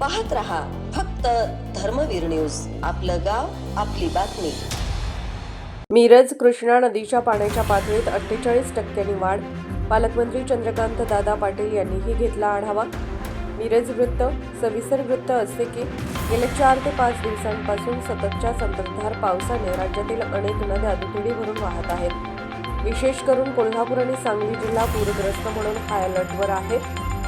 पाहत रहा फक्त धर्मवीर न्यूज. आपलं गाव आपली बातमी. मिरज कृष्णा नदीच्या पाण्याच्या पातळीत अठ्ठेचाळीस टक्क्यांनी वाढ. पालकमंत्री चंद्रकांत दादा पाटील यांनीही घेतला आढावा. मिरज वृत्त सविस्तर वृत्त असे की गेल्या चार ते पाच दिवसांपासून सततच्या संततधार पावसाने राज्यातील अनेक नद्या दुथडी भरून वाहत आहेत. विशेष करून कोल्हापूर आणि सांगली जिल्हा पूरग्रस्त म्हणून हाय अलर्टवर आहे.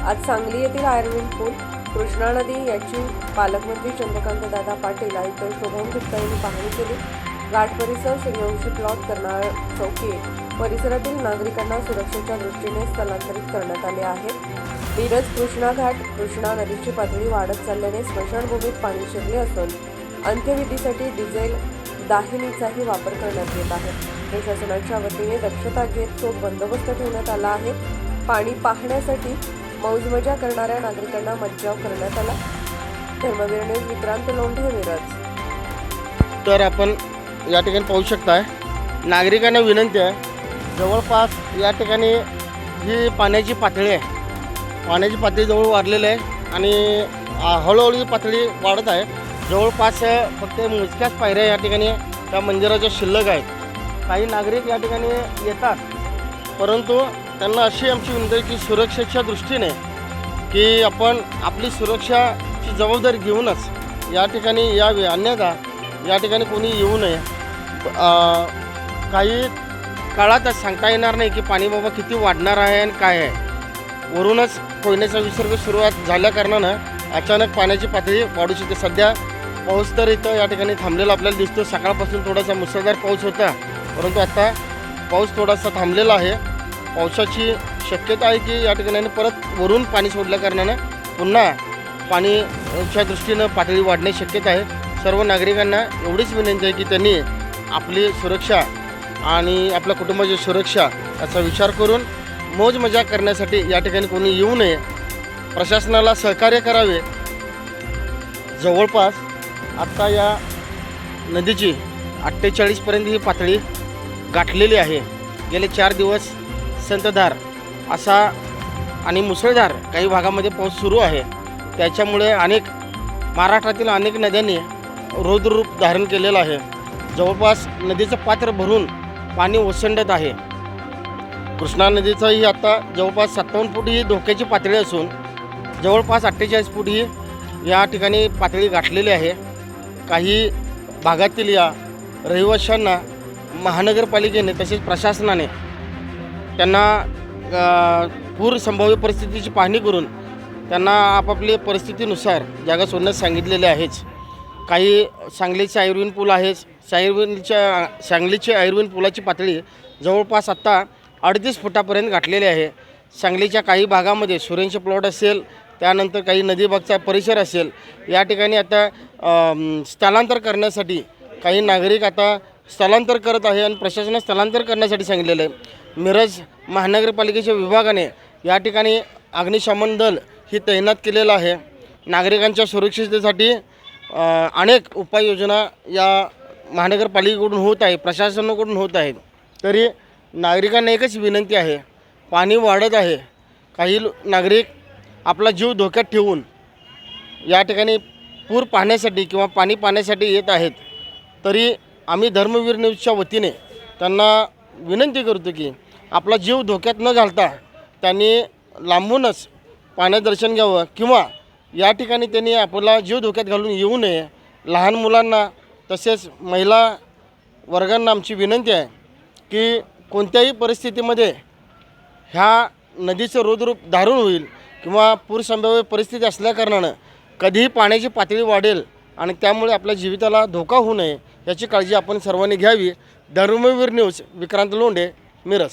आज सांगली येथील आयर्विन पूल कृष्णा नदी याची पालकमंत्री चंद्रकांत दादा पाटील आयुक्त शोभम गुप्ता यांनी पाहणी केली. घाट परिसर सूर्यवंशी प्लॉट करणार चौकी परिसरातील नागरिकांना सुरक्षेच्या दृष्टीने स्थलांतरित करण्यात आले आहे. मिरज कृष्णा घाट कृष्णा नदीची पातळी वाढत चालल्याने स्मशानभूमीत पाणी शिरले असून अंत्यविधीसाठी डिझेल दाहिनीचाही वापर करण्यात येत आहे. प्रशासनाच्या वतीने दक्षता घेत चोख बंदोबस्त ठेवण्यात आला आहे. पाणी पाहण्यासाठी मौजमजा करणाऱ्या नागरिकांना मज्जाव करण्यात आला. धर्मवीर न्यूज विक्रांत लोंढे मिरज तर आपण या ठिकाणी पाहू शकताय नागरिकांना विनंती आहे जवळपास या ठिकाणी जी पाण्याची पातळी आहे. पाण्याची पातळी जवळ वाढलेली आहे आणि आ, हळूहळू ही पातळी वाढत आहे. जवळपास अ, फक्त मोजक्याच पायऱ्या या ठिकाणी त्या मंदिराच्या शिल्लक आहेत. काही नागरिक या ठिकाणी येतात परंतु त्यांना अशी आमची विनंती आहे की सुरक्षेच्या दृष्टीने की आपण आपली सुरक्षाची जबाबदारी घेऊनच या ठिकाणी यावे अन्यथा या ठिकाणी कोणी येऊ नये. काही काळातच सांगता येणार नाही की पाणी बाबा किती वाढणार आहे आणि काय आहे. वरूनच कोयनेचा विसर्ग सुरुवात झाल्या कारणानं अचानक पाण्याची पातळी वाढू शकते. सध्या पाऊस तर इथं या ठिकाणी थांबलेला आपल्याला दिसतो सकाळपासून थोडासा मुसळधार पाऊस होता परंतु आता पाऊस थोडासा थांबलेला आहे. पावसाची शक्यता आहे की या ठिकाणी परत वरून पाणी सोडल्या कारणानं पुन्हा पाणीच्या दृष्टीनं पातळी वाढण्याची शक्यता आहे. सर्व नागरिकांना एवढीच विनंती आहे की त्यांनी आपली सुरक्षा आणि आपल्या कुटुंबाची सुरक्षा याचा विचार करून मौज मजा करण्यासाठी या ठिकाणी कोणी येऊ नये. प्रशासनाला सहकार्य करावे. जवळपास आत्ता या नदीची अठ्ठेचाळीसपर्यंत ही पातळी गाठलेली आहे. गेले चार दिवस संतधार असा आणि मुसळधार काही भागामध्ये पाऊस सुरू आहे. त्याच्यामुळे अनेक महाराष्ट्रातील अनेक नद्यांनी रौद्ररूप धारण केलेलं आहे. जवळपास नदीचं पात्र भरून पाणी ओसंडत आहे. कृष्णा नदीचंही आता जवळपास सत्तावन्न फूट ही धोक्याची पातळी असून जवळपास अठ्ठेचाळीस फूट ही या ठिकाणी पातळी गाठलेली आहे. काही भागातील या रहिवाशांना महानगरपालिकेने तसेच प्रशासनाने त्यांना पूर संभाव्य परिस्थितीची पाहणी करून त्यांना आपापली परिस्थितीनुसार जागा सोडण्यास सांगितलेले आहेच. काही सांगलीचे आयुर्वेद पूल आहेच आयुर्वेदच्या सांगलीच्या आयुर्वेद पुलाची पातळी जवळपास आत्ता अडतीस फुटापर्यंत गाठलेली आहे. सांगलीच्या काही भागामध्ये सूर्यांचे प्लॉट असेल त्यानंतर काही नदीबागचा परिसर असेल या ठिकाणी आता स्थलांतर करण्यासाठी काही नागरिक आता स्थलांतर करत आहे आणि प्रशासनाने स्थलांतर करण्यासाठी सांगितलेलं आहे. मिरज महानगरपालिकेच्या विभागाने या ठिकाणी अग्निशमन दल ही तैनात केलेलं आहे. नागरिकांच्या सुरक्षिततेसाठी अनेक उपाययोजना या महानगरपालिकेकडून होत आहे प्रशासनाकडून होत आहेत. तरी नागरिकांना एकच विनंती आहे पाणी वाढत आहे. काही नागरिक आपला जीव धोक्यात ठेवून या ठिकाणी पूर पाहण्यासाठी किंवा पाणी पाहण्यासाठी येत आहेत. तरी आम्ही धर्मवीर न्यूजच्या वतीने त्यांना विनंती करतो की आपला जीव धोक्यात न घालता त्यांनी लांबूनच पाण्यात दर्शन घ्यावं किंवा या ठिकाणी त्यांनी आपला जीव धोक्यात घालून येऊ नये. लहान मुलांना तसेच महिला वर्गांना आमची विनंती आहे की कोणत्याही परिस्थितीमध्ये ह्या नदीचं रोदरूप धारून होईल किंवा पूरसंभाव्य परिस्थिती असल्याकारणानं कधीही पाण्याची पातळी वाढेल आणि त्यामुळे आपल्या जीविताला धोका होऊ नये. याची काळजी आपण सर्वांनी घ्यावी. धर्मवीर न्यूज विक्रांत लोंढे मिरज.